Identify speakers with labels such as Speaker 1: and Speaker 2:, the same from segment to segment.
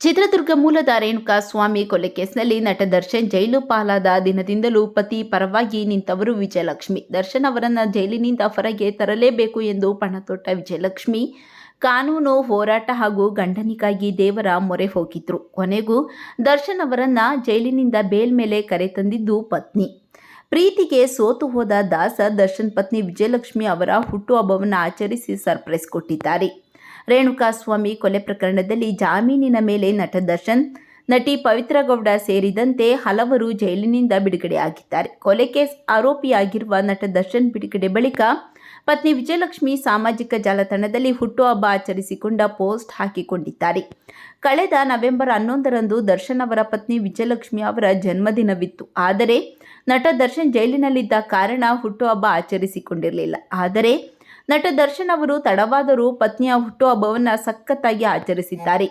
Speaker 1: ಚಿತ್ರದುರ್ಗ ಮೂಲದ ರೇಣುಕಾ ಸ್ವಾಮಿ ಕೊಲೆ ಕೇಸ್ನಲ್ಲಿ ನಟ ದರ್ಶನ್ ಜೈಲು ಪಾಲಾದ ದಿನದಿಂದಲೂ ಪತಿ ಪರವಾಗಿ ನಿಂತವರು ವಿಜಯಲಕ್ಷ್ಮಿ. ದರ್ಶನ್ ಅವರನ್ನು ಜೈಲಿನಿಂದ ಹೊರಗೆ ತರಲೇಬೇಕು ಎಂದು ಪಣತೊಟ್ಟ ವಿಜಯಲಕ್ಷ್ಮಿ ಕಾನೂನು, ಹೋರಾಟ ಹಾಗೂ ಗಂಡನಿಗಾಗಿ ದೇವರ ಮೊರೆ ಹೋಗಿದ್ರು. ಕೊನೆಗೂ ದರ್ಶನ್ ಅವರನ್ನು ಜೈಲಿನಿಂದ ಬೇಲ್ ಮೇಲೆ ಕರೆತಂದಿದ್ದು ಪತ್ನಿ. ಪ್ರೀತಿಗೆ ಸೋತು ಹೋದ ದಾಸ ದರ್ಶನ್ ಪತ್ನಿ ವಿಜಯಲಕ್ಷ್ಮಿ ಅವರ ಹುಟ್ಟುಹಬ್ಬವನ್ನು ಆಚರಿಸಿ ಸರ್ಪ್ರೈಸ್ ಕೊಟ್ಟಿದ್ದಾರೆ. ರೇಣುಕಾಸ್ವಾಮಿ ಕೊಲೆ ಪ್ರಕರಣದಲ್ಲಿ ಜಾಮೀನಿನ ಮೇಲೆ ನಟ ದರ್ಶನ್, ನಟಿ ಪವಿತ್ರ ಗೌಡ ಸೇರಿದಂತೆ ಹಲವರು ಜೈಲಿನಿಂದ ಬಿಡುಗಡೆಯಾಗಿದ್ದಾರೆ. ಕೊಲೆ ಕೇಸ್ ಆರೋಪಿಯಾಗಿರುವ ನಟ ದರ್ಶನ್ ಬಿಡುಗಡೆ ಬಳಿಕ ಪತ್ನಿ ವಿಜಯಲಕ್ಷ್ಮಿ ಸಾಮಾಜಿಕ ಜಾಲತಾಣದಲ್ಲಿ ಹುಟ್ಟುಹಬ್ಬ ಆಚರಿಸಿಕೊಂಡ ಪೋಸ್ಟ್ ಹಾಕಿಕೊಂಡಿದ್ದಾರೆ. ಕಳೆದ ನವೆಂಬರ್ ಹನ್ನೊಂದರಂದು ದರ್ಶನ್ ಅವರ ಪತ್ನಿ ವಿಜಯಲಕ್ಷ್ಮಿ ಅವರ ಜನ್ಮದಿನವಿತ್ತು. ಆದರೆ ನಟ ದರ್ಶನ್ ಜೈಲಿನಲ್ಲಿದ್ದ ಕಾರಣ ಹುಟ್ಟುಹಬ್ಬ ಆಚರಿಸಿಕೊಂಡಿರಲಿಲ್ಲ. ಆದರೆ ನಟ ದರ್ಶನ್ ಅವರು ತಡವಾದರೂ ಪತ್ನಿಯ ಹುಟ್ಟುಹಬ್ಬವನ್ನು ಸಖತ್ತಾಗಿ ಆಚರಿಸಿದ್ದಾರೆ.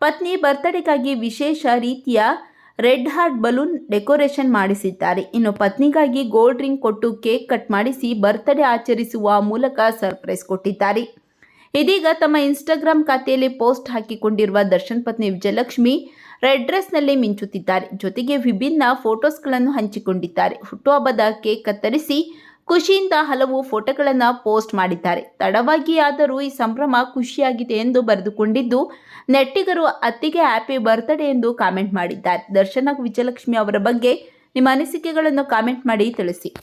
Speaker 1: ಪತ್ನಿ ಬರ್ತ್ಡೇಗಾಗಿ ವಿಶೇಷ ರೀತಿಯ ರೆಡ್ ಹಾರ್ಟ್ ಬಲೂನ್ ಡೆಕೋರೇಷನ್ ಮಾಡಿಸಿದ್ದಾರೆ. ಇನ್ನು ಪತ್ನಿಗಾಗಿ ಗೋಲ್ಡ್ ರಿಂಗ್ ಕೊಟ್ಟು ಕೇಕ್ ಕಟ್ ಮಾಡಿಸಿ ಬರ್ತ್ಡೇ ಆಚರಿಸುವ ಮೂಲಕ ಸರ್ಪ್ರೈಸ್ ಕೊಟ್ಟಿದ್ದಾರೆ. ಇದೀಗ ತಮ್ಮ ಇನ್ಸ್ಟಾಗ್ರಾಮ್ ಖಾತೆಯಲ್ಲಿ ಪೋಸ್ಟ್ ಹಾಕಿಕೊಂಡಿರುವ ದರ್ಶನ್ ಪತ್ನಿ ವಿಜಯಲಕ್ಷ್ಮಿ ರೆಡ್ ಡ್ರೆಸ್ನಲ್ಲಿ ಮಿಂಚುತ್ತಿದ್ದಾರೆ. ಜೊತೆಗೆ ವಿಭಿನ್ನ ಫೋಟೋಸ್ಗಳನ್ನು ಹಂಚಿಕೊಂಡಿದ್ದಾರೆ. ಹುಟ್ಟುಹಬ್ಬದ ಕೇಕ್ ಕತ್ತರಿಸಿ ಖುಷಿಯಿಂದ ಹಲವು ಫೋಟೋಗಳನ್ನು ಪೋಸ್ಟ್ ಮಾಡಿದ್ದಾರೆ. ತಡವಾಗಿ ಆದರೂ ಈ ಸಂಭ್ರಮ ಖುಷಿಯಾಗಿದೆ ಎಂದು ಬರೆದುಕೊಂಡಿದ್ದು, ನೆಟ್ಟಿಗರು ಅತ್ತಿಗೆ ಹ್ಯಾಪಿ ಬರ್ತ್ಡೇ ಎಂದು ಕಾಮೆಂಟ್ ಮಾಡಿದ್ದಾರೆ. ದರ್ಶನ ವಿಜಯಲಕ್ಷ್ಮಿ ಅವರ ಬಗ್ಗೆ ನಿಮ್ಮ ಅನಿಸಿಕೆಗಳನ್ನು ಕಾಮೆಂಟ್ ಮಾಡಿ ತಿಳಿಸಿ.